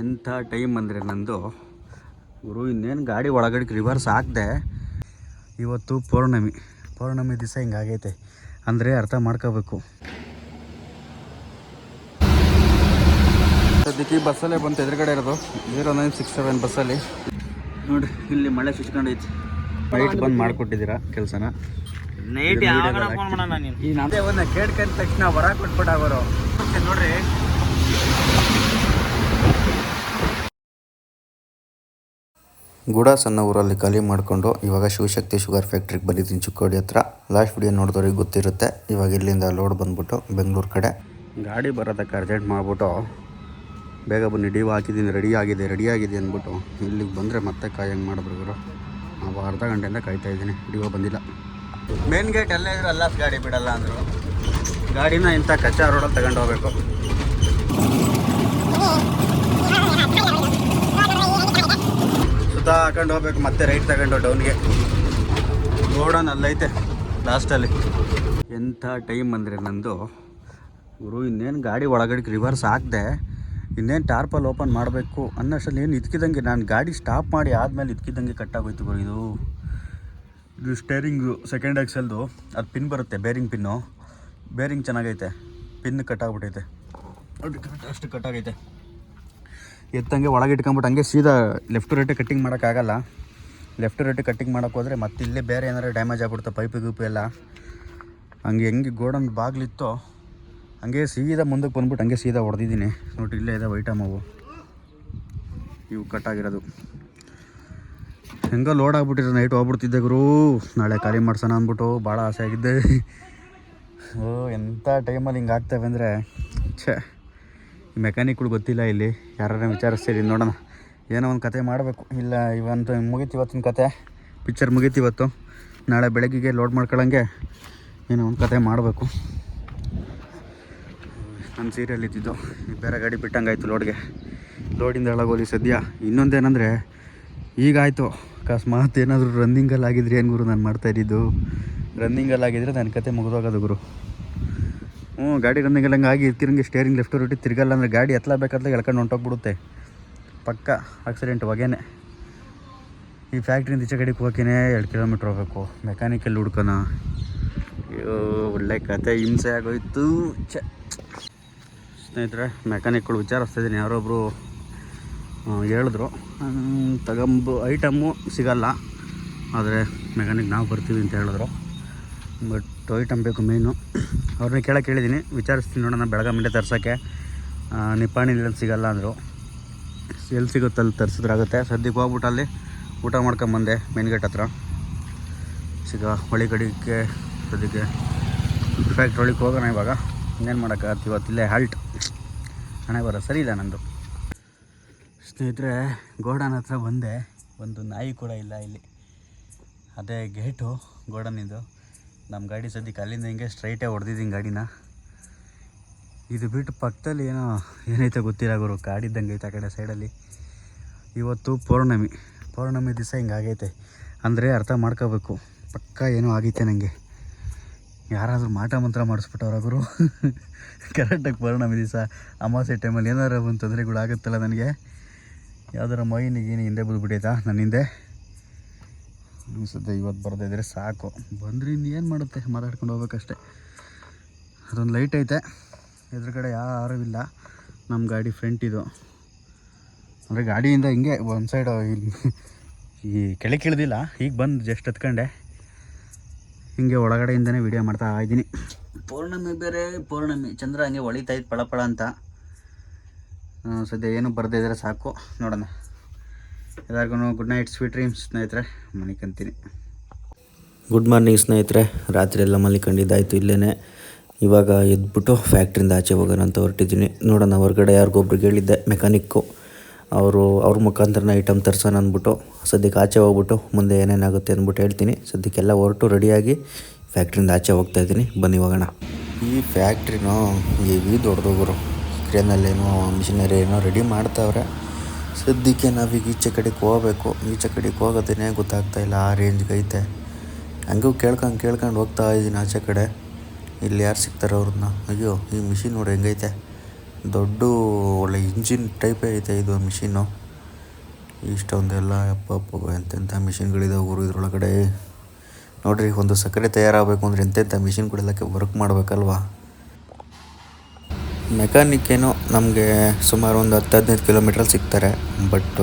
ಎಂಥ ಟೈಮ್ ಅಂದರೆ ನಂದು? ಗುರು ಇನ್ನೇನು ಗಾಡಿ ಒಳಗಡೆ ರಿವರ್ಸ್ ಹಾಕಿದೆ. ಇವತ್ತು ಪೌರ್ಣಮಿ. ಪೌರ್ಣಮಿ ದಿವಸ ಹಿಂಗಾಗೈತೆ. ಅಂದರೆ ಅರ್ಥ ಮಾಡ್ಕೋಬೇಕು. ಸದ್ಯಕ್ಕೆ ಬಸ್ಸಲ್ಲೇ ಬಂತು ಎದುರುಗಡೆ ಇರೋದು. ಜೀರೋ ನೈನ್ ಸಿಕ್ಸ್ ಸೆವೆನ್ ಬಸ್ಸಲ್ಲಿ ನೋಡಿ ಇಲ್ಲಿ ಮಳೆ ಸುಚ್ಕೊಂಡೈತಿ ನೈಟ್ ಬಂದು ಮಾಡಿಕೊಟ್ಟಿದ್ದೀರಾ ಕೆಲಸನ? ನೈಟ್ ಈ ಕೇಳ್ಕೊಂಡ ತಕ್ಷಣ ಹೊರ ಅವರು ನೋಡ್ರಿ ಗೂಡ ಸಣ್ಣ ಊರಲ್ಲಿ ಖಾಲಿ ಮಾಡಿಕೊಂಡು ಇವಾಗ ಶಿವಶಕ್ತಿ ಶುಗರ್ ಫ್ಯಾಕ್ಟ್ರಿಗೆ ಬಂದಿದ್ದೀನಿ ಚಿಕ್ಕೋಡಿ ಹತ್ರ. ಲಾಸ್ಟ್ ವಿಡಿಯೋ ನೋಡಿದವ್ರಿಗೆ ಗೊತ್ತಿರುತ್ತೆ. ಇವಾಗ ಇಲ್ಲಿಂದ ಲೋಡ್ ಬಂದ್ಬಿಟ್ಟು ಬೆಂಗಳೂರು ಕಡೆ. ಗಾಡಿ ಬರೋದಕ್ಕೆ ಅರ್ಜೆಂಟ್ ಮಾಡಿಬಿಟ್ಟು ಬೇಗ ಬನ್ನಿ ಡಿವ್ ಹಾಕಿದ್ದೀನಿ ರೆಡಿ ಆಗಿದೆ ರೆಡಿ ಆಗಿದೆ ಅಂದ್ಬಿಟ್ಟು ಇಲ್ಲಿಗೆ ಬಂದರೆ ಮತ್ತೆ ಕಾಯಂಗೆ ಮಾಡಿದ್ರು ಇವರು? ನಾವು ಅರ್ಧ ಗಂಟೆಯಿಂದ ಕಾಯ್ತಾ ಇದ್ದೀನಿ. ಡಿವೋ ಬಂದಿಲ್ಲ. ಮೇನ್ ಗೇಟ್ ಎಲ್ಲ ಇದ್ರೂ ಅಲ್ಲ ಗಾಡಿ ಬಿಡಲ್ಲ ಅಂದರು. ಗಾಡಿನ ಇಂಥ ಕಚ್ಚಾ ರೋಡಲ್ಲಿ ತಗೊಂಡು ಹೋಗ್ಬೇಕು. ಸುತ್ತ ಹಾಕೊಂಡು ಹೋಗ್ಬೇಕು, ಮತ್ತೆ ರೈಟ್ ತಗೊಂಡು ಡೌನ್ಗೆ ನೋಡೋಣ ಅಲ್ಲೈತೆ ಲಾಸ್ಟಲ್ಲಿ ಎಂಥ ಟೈಮ್ ಅಂದರೆ ನಂದು, ಗುರು ಇನ್ನೇನು ಗಾಡಿ ಒಳಗಡೆ ರಿವರ್ಸ್ ಹಾಕಿದೆ, ಇನ್ನೇನು ಟಾರ್ಪಲ್ ಓಪನ್ ಮಾಡಬೇಕು ಅನ್ನೋಷ್ಟಲ್ಲಿ ಏನು ಇದ್ಕಿದಂಗೆ ನಾನು ಗಾಡಿ ಸ್ಟಾಪ್ ಮಾಡಿ ಆದಮೇಲೆ ಇದ್ಕಿದಂಗೆ ಕಟ್ಟಾಗೋಯ್ತು ಗುರು ಇದು. ಇದು ಸ್ಟೇರಿಂಗು ಸೆಕೆಂಡ್ ಎಕ್ಸೆಲ್ದು ಅದು ಪಿನ್ ಬರುತ್ತೆ ಬೇರಿಂಗ್ ಪಿನ್ನು ಬೇರಿಂಗ್ ಚೆನ್ನಾಗೈತೆ ಪಿನ್ ಕಟ್ಟಾಗ್ಬಿಟ್ಟೈತೆ ಅಷ್ಟು ಕಟ್ಟಾಗೈತೆ ಎತ್ತಂಗೆ ಒಳಗೆ ಇಟ್ಕೊಂಬಿಟ್ಟು ಹಂಗೆ ಸೀದಾ ಲೆಫ್ಟ್ ರೈಟ್ ಕಟ್ಟಿಂಗ್ ಮಾಡೋಕ್ಕಾಗಲ್ಲ ಲೆಫ್ಟ್ ರೈಟ್ ಕಟ್ಟಿಂಗ್ ಮಾಡೋಕೆ ಹೋದರೆ ಮತ್ತೆ ಇಲ್ಲೇ ಬೇರೆ ಏನಾರು ಡ್ಯಾಮೇಜ್ ಆಗ್ಬಿಡುತ್ತೆ ಪೈಪು ಗೀಪು ಎಲ್ಲ. ಹಂಗೆ ಹೆಂಗೆ ಗೋಡನ್ ಬಾಗಿಲಿತ್ತೋ, ಹಂಗೆ ಸೀದಾ ಮುಂದಕ್ಕೆ ಬಂದ್ಬಿಟ್ಟು ಹಂಗೆ ಸೀದಾ ಹೊಡೆದಿದ್ದೀನಿ. ನೋಡಿ ಇಲ್ಲೇ ಇದೆ ವೈಟಮ್ ಅವು. ಇವು ಕಟ್ಟಾಗಿರೋದು ಹೆಂಗೋ ಲೋಡ್ ಆಗ್ಬಿಟ್ಟಿರೋ ನೈಟ್ ಹೋಗ್ಬಿಡ್ತಿದ್ದೆ ಗುರು. ನಾಳೆ ಖಾಲಿ ಮಾಡ್ಸೋಣ ಅಂದ್ಬಿಟ್ಟು ಭಾಳ ಆಸೆ ಆಗಿದ್ದೆ. ಓ ಎಂಥ ಟೈಮಲ್ಲಿ ಹಿಂಗೆ ಆಗ್ತವೆ ಅಂದರೆ, ಛೇ. ಮೆಕ್ಯಾನಿಕ್ಗಳು ಗೊತ್ತಿಲ್ಲ ಇಲ್ಲಿ. ಯಾರನ್ನ ವಿಚಾರಿಸ್ತೀರಿ ನೋಡೋಣ. ಏನೋ ಒಂದು ಕತೆ ಮಾಡಬೇಕು. ಇಲ್ಲ, ಇವಂತ ಮುಗೀತು ಇವತ್ತಿನ ಕತೆ. ಪಿಕ್ಚರ್ ಮುಗೀತು ಇವತ್ತು. ನಾಳೆ ಬೆಳಗ್ಗೆಗೆ ಲೋಡ್ ಮಾಡ್ಕೊಳ್ಳಂಗೆ ಏನೋ ಒಂದು ಕತೆ ಮಾಡಬೇಕು. ನನ್ನ ಸೀರಿಯಲ್ ಇದ್ದಿದ್ದು. ಬೇರೆ ಗಾಡಿ ಬಿಟ್ಟಂಗಾಯ್ತು ಲೋಡ್ಗೆ. ಲೋಡಿಂದ ಒಳಗೋಲಿ ಸದ್ಯ. ಇನ್ನೊಂದೇನೆಂದರೆ, ಈಗಾಯಿತು. ಅಕಸ್ಮಾತ್ ಏನಾದರೂ ರನ್ನಿಂಗಲ್ಲಾಗಿದ್ರೆ ಏನು ಗುರು ನಾನು ಮಾಡ್ತಾ ಇದ್ದಿದ್ದು? ರನ್ನಿಂಗಲ್ಲಿ ಆಗಿದ್ರೆ ನನ್ನ ಕತೆ ಮುಗಿದೋಗೋದು ಗುರು. ಹ್ಞೂ, ಗಾಡಿ ರನ್ನಿಂಗ್ ಇಲ್ಲಂಗೆ ಆಗಿ ತಿರುಗಿ ಸ್ಟೇರಿಂಗ್ ಲೆಫ್ಟ್ ರೊಟ್ಟಿ ತಿರ್ಗಲ್ಲ ಅಂದರೆ ಗಾಡಿ ಎತ್ತಲೇಬೇಕಾದ್ರೆ ಎಳ್ಕೊಂಡು ಹೊಂಟೋಗ್ಬಿಡುತ್ತೆ. ಪಕ್ಕ ಆಕ್ಸಿಡೆಂಟ್ ಹೊಗೆನೆ ಈ ಫ್ಯಾಕ್ಟ್ರಿಯಿಂದ ಈಚೆ ಕಡೆಗೆ ಹೋಗಕ್ಕೇ ಎರಡು ಕಿಲೋಮೀಟ್ರ್ ಹೋಗಬೇಕು ಮೆಕ್ಯಾನಿಕಲ್ಲಿ ಹುಡ್ಕೋಣ ಅಯ್ಯೋ, ಒಳ್ಳೆ ಕತೆ, ಹಿಂಸೆ ಆಗೋಯ್ತು. ಚ ಸ್ನೇಹಿತರೆ ಮೆಕ್ಯಾನಿಕ್ಗಳು ವಿಚಾರಿಸ್ತಾ ಇದ್ದೀನಿ. ಯಾರೊಬ್ಬರು ಹೇಳಿದ್ರು. ತಗೊಂಬು ಐಟಮ್ಮು ಸಿಗಲ್ಲ. ಆದರೆ ಮೆಕ್ಯಾನಿಕ್ ನಾವು ಬರ್ತೀವಿ ಅಂತ ಹೇಳಿದ್ರು. ಬಟ್ ಐಟಮ್ ಬೇಕು ಮೇನು. ಅವ್ರನ್ನ ಕೇಳಕ್ಕೆ ಕೇಳಿದ್ದೀನಿ ವಿಚಾರಿಸ್ತೀನಿ ನೋಡೋಣ ಬೆಳಗಾವಿಂದ ತರ್ಸೋಕ್ಕೆ. ನಿಪ್ಪಾಣಿಲಿ ಸಿಗಲ್ಲ ಅಂದರು. ಎಲ್ಲಿ ಸಿಗುತ್ತೆ ಅಲ್ಲಿ ತರಿಸಿದ್ರಾಗುತ್ತೆ ಸದ್ಯಕ್ಕೆ ಹೋಗ್ಬಿಟ್ಟು ಅಲ್ಲಿ ಊಟ ಮಾಡ್ಕೊಂಬಂದೆ ಮೇನ್ ಗೇಟ್ ಹತ್ರ. ಸಿಗ ಹೊಳಿ ಕಡಿಗೆ ಸದ್ಯಕ್ಕೆ ಫ್ಯಾಕ್ಟ್ರಿ ಒಳಗೆ ಹೋಗೋಣ ಇವಾಗ. ಇನ್ನೇನು ಮಾಡೋಕ್ಕಾಗತ್ತೆ ಇವತ್ತು ಇಲ್ಲೇ ಹಾಲ್ಟ್ ಹಣೆ ಬರೋ ಸರಿ ಇಲ್ಲ ನಂದು. ಸ್ನೇಹಿತರೆ, ಗೋಡನ್ ಹತ್ರ ಬಂದೆ. ಒಂದು ನಾಯಿ ಕೂಡ ಇಲ್ಲ ಇಲ್ಲಿ. ಅದೇ ಗೇಟು ಗೋಡನಿಂದು. ನಮ್ಮ ಗಾಡಿ ಸದ್ಯಕ್ಕೆ ಅಲ್ಲಿಂದ ಹಿಂಗೆ ಸ್ಟ್ರೈಟೇ ಹೊಡೆದಿದ್ದೀನಿ ಗಾಡಿನ. ಇದು ಬಿಟ್ಟು ಪಕ್ಕದಲ್ಲಿ ಏನೋ, ಏನೈತೆ ಗೊತ್ತಿಲ್ಲ ಗುರು ಕಾಡಿದ್ದಂಗೆ ಐತೆ ಆ ಕಡೆ ಸೈಡಲ್ಲಿ ಇವತ್ತು ಪೌರ್ಣಮಿ. ಪೌರ್ಣಮಿ ದಿವಸ ಹಿಂಗಾಗೈತೆ ಅಂದರೆ ಅರ್ಥ ಮಾಡ್ಕೋಬೇಕು. ಪಕ್ಕ ಏನೋ ಆಗೈತೆ ನನಗೆ ಯಾರಾದರೂ ಮಾಟ ಮಂತ್ರ ಮಾಡಿಸ್ಬಿಟ್ಟವ್ರ ಗುರು? ಕರೆಕ್ಟಾಗಿ ಪೌರ್ಣಮಿ ದಿವಸ ಅಮಾವಾಸ್ಯೆ ಟೈಮಲ್ಲಿ ಏನಾರು ಒಂದು ತೊಂದರೆಗಳು ಆಗುತ್ತಲ್ಲ ನನಗೆ? ಯಾವ್ದಾರ ಗೀನಿ ಹಿಂದೆ ಬಿದ್ದುಬಿಟ್ಟೈತಾ ನನ್ನ ಹಿಂದೆ ಅನ್ಸುತ್ತೆ ಇವತ್ತು ಬರ್ದಿದ್ರೆ ಸಾಕು. ಬಂದ್ರೆ ಇನ್ನೇನು ಮಾಡುತ್ತೆ? ಮಾತಾಡ್ಕೊಂಡು ಹೋಗ್ಬೇಕಷ್ಟೆ. ಅದೊಂದು ಲೈಟ್ ಐತೆ. ಎದುರುಗಡೆ ಯಾರೂ ಇಲ್ಲ. ನಮ್ಮ ಗಾಡಿ ಫ್ರಂಟ್ ಇದು. ಅಂದರೆ ಗಾಡಿಯಿಂದ ಹಿಂಗೆ ಒಂದು ಸೈಡ್ ಈ ಕೆಳಗೆ ಇಳಿದಿಲ್ಲ. ಈಗ ಬಂದು ಜಸ್ಟ್ ಹತ್ಕೊಂಡೆ ಹಿಂಗೆ ಒಳಗಡೆಯಿಂದನೇ ವಿಡಿಯೋ ಮಾಡ್ತಾ ಇದ್ದೀನಿ. ಪೌರ್ಣಮಿ ಬೇರೆ, ಪೌರ್ಣಮಿ. ಚಂದ್ರ ಹಂಗೆ ಹೊಳಿತಾ ಪಳಪಳ ಪಳ ಪಳ ಅಂತ ಸದ್ಯ ಏನು ಬರ್ದಿದ್ರೆ ಸಾಕು. ನೋಡೋಣ. ಎಲ್ಲರಿಗೂ ಗುಡ್ ನೈಟ್ ಸ್ವೀಟ್ ಡ್ರೀಮ್ಸ್ ಸ್ನೇಹಿತರೆ. ಮನಿಕಂತೀನಿ ಗುಡ್ ಮಾರ್ನಿಂಗ್ ಸ್ನೇಹಿತರೆ. ರಾತ್ರಿ ಎಲ್ಲ ಮಲ್ಕೊಂಡಿದ್ದಾಯಿತು ಇಲ್ಲೇ ಇವಾಗ ಎದ್ಬಿಟ್ಟು ಫ್ಯಾಕ್ಟ್ರಿಯಿಂದ ಆಚೆ ಹೋಗೋಣ ಅಂತ ಹೊರಟಿದ್ದೀನಿ. ನೋಡೋಣ ಹೊರಗಡೆ ಯಾರಿಗೊಬ್ರಿಗೆ ಹೇಳಿದ್ದೆ ಮೆಕ್ಯಾನಿಕ್ಕು ಅವರು ಅವ್ರ ಮುಖಾಂತರನ ಐಟಮ್ ತರ್ಸೋಣ ಅಂದ್ಬಿಟ್ಟು ಸದ್ಯಕ್ಕೆ ಆಚೆ ಹೋಗ್ಬಿಟ್ಟು ಮುಂದೆ ಏನೇನಾಗುತ್ತೆ ಅಂದ್ಬಿಟ್ಟು ಹೇಳ್ತೀನಿ. ಸದ್ಯಕ್ಕೆಲ್ಲ ಹೊರಟು ರೆಡಿಯಾಗಿ ಫ್ಯಾಕ್ಟ್ರಿಯಿಂದ ಆಚೆ ಹೋಗ್ತಾ ಇದ್ದೀನಿ. ಬನ್ನಿ ಹೋಗೋಣ. ಈ ಫ್ಯಾಕ್ಟ್ರಿನೂ ಈ ದೊಡ್ಡದೋಗರು ಕ್ರೇನಲ್ಲೇನೋ ಮಿಷಿನರಿ ಏನೋ ರೆಡಿ ಮಾಡ್ತಾವ್ರೆ. ಸದ್ಯಕ್ಕೆ ನಾವೀಗ ಈಚೆ ಕಡೆಗೆ ಹೋಗ್ಬೇಕು. ಈಚೆ ಕಡೆಗೆ ಹೋಗೋದೇನೇ ಗೊತ್ತಾಗ್ತಾ ಇಲ್ಲ, ಆ ರೇಂಜ್ಗೆ ಐತೆ. ಹಂಗೂ ಕೇಳ್ಕೊಂಡು ಕೇಳ್ಕೊಂಡು ಹೋಗ್ತಾ ಇದ್ದೀನಿ ಆಚೆ ಕಡೆ. ಇಲ್ಲಿ ಯಾರು ಸಿಗ್ತಾರೆ ಅವ್ರನ್ನ? ಅಯ್ಯೋ, ಈ ಮಿಷಿನ್ ನೋಡಿ ಹೆಂಗೈತೆ. ದೊಡ್ಡ ಒಳ್ಳೆ ಇಂಜಿನ್ ಟೈಪೇ ಐತೆ ಇದು ಮಿಷಿನ್ನು ಇಷ್ಟೊಂದೆಲ್ಲ ಅಪ್ಪ ಎಂತೆಂಥ ಮಿಷಿನ್ಗಳಿದಾವೆ ಊರು ಇದ್ರೊಳಗಡೆ. ನೋಡ್ರಿ, ಒಂದು ಸಕ್ಕರೆ ತಯಾರಾಗಬೇಕು ಅಂದರೆ ಎಂತೆಂಥ ಮಿಷಿನ್ಗಳೆಲ್ಲಕ್ಕೆ ವರ್ಕ್ ಮಾಡಬೇಕಲ್ವಾ? ಮೆಕ್ಯಾನಿಕ್ ಏನೋ ನಮಗೆ ಸುಮಾರು ಒಂದು ಹತ್ತು ಹದಿನೈದು ಕಿಲೋಮೀಟ್ರಲ್ಲಿ ಸಿಗ್ತಾರೆ. ಬಟ್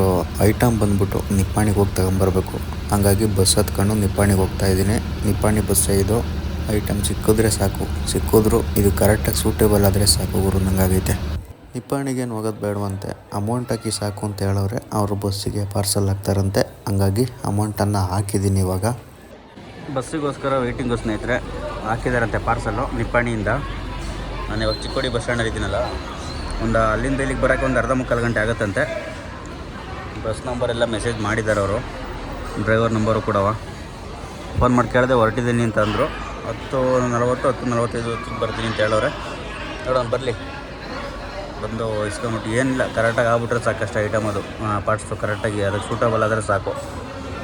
ಐಟಮ್ ಬಂದ್ಬಿಟ್ಟು ನಿಪ್ಪಾಣಿಗೆ ಹೋಗಿ ತಗೊಂಬರ್ಬೇಕು. ಹಂಗಾಗಿ ಬಸ್ ಹತ್ಕೊಂಡು ನಿಪ್ಪಾಣಿಗೆ ಹೋಗ್ತಾ ಇದ್ದೀನಿ. ನಿಪ್ಪಾಣಿ ಬಸ್ಸೇ ಇದು ಐಟಮ್ ಸಿಕ್ಕಿದ್ರೆ ಸಾಕು. ಸಿಕ್ಕಿದ್ರು ಇದು ಕರೆಕ್ಟಾಗಿ ಸೂಟೇಬಲ್ ಆದರೆ ಸಾಕು ಗುರು, ನಂಗಾಗೈತೆ. ನಿಪ್ಪಾಣಿಗೇನು ಹೋಗೋದು ಬೇಡವಂತೆ. ಅಮೌಂಟ್ ಹಾಕಿ ಸಾಕು ಅಂತ ಹೇಳೋರೆ ಅವರು ಬಸ್ಸಿಗೆ ಪಾರ್ಸಲ್ ಹಾಕ್ತಾರಂತೆ. ಹಂಗಾಗಿ ಅಮೌಂಟನ್ನು ಹಾಕಿದ್ದೀನಿ ಇವಾಗ. ಬಸ್ಸಿಗೋಸ್ಕರ ವೆಯ್ಟಿಂಗು ಸ್ನೇಹಿತರೆ, ಹಾಕಿದಾರಂತೆ ಪಾರ್ಸಲ್ಲು ನಿಪ್ಪಾಣಿಯಿಂದ. ನಾನು ಇವಾಗ ಚಿಕ್ಕೋಡಿ ಬಸ್ ಸ್ಟ್ಯಾಂಡಲ್ಲಿ ಇದ್ದೀನಲ್ಲ, ಒಂದು ಅಲ್ಲಿಂದ ಇಲ್ಲಿಗೆ ಬರೋಕ್ಕೆ ಒಂದು ಅರ್ಧ ಮುಕ್ಕಾಲು ಗಂಟೆ ಆಗುತ್ತಂತೆ. ಬಸ್ ನಂಬರ್ ಎಲ್ಲ ಮೆಸೇಜ್ ಮಾಡಿದ್ದಾರೆ ಅವರು. ಡ್ರೈವರ್ ನಂಬರು ಕೂಡವ ಫೋನ್ ಮಾಡಿ ಕೇಳಿದೆ ಹೊರಟಿದ್ದೀನಿ ಅಂತ ಅಂದರು. ಹತ್ತು ನಲವತ್ತು, ಹತ್ತು ನಲವತ್ತೈದು ಹೊತ್ತಿಗೆ ಬರ್ತೀನಿ ಅಂತ ಹೇಳೋರೆ ನೋಡೋಣ, ಬರಲಿ. ಬಂದು ಇಸ್ಕೊಂಬಿಟ್ಟು ಏನಿಲ್ಲ ಕರೆಕ್ಟಾಗಿ ಆಗ್ಬಿಟ್ರೆ ಸಾಕಷ್ಟು ಐಟಮ್ ಅದು. ಪಾರ್ಟ್ಸು ಕರೆಕ್ಟಾಗಿ ಅದಕ್ಕೆ ಸೂಟಬಲ್ ಆದರೆ ಸಾಕು.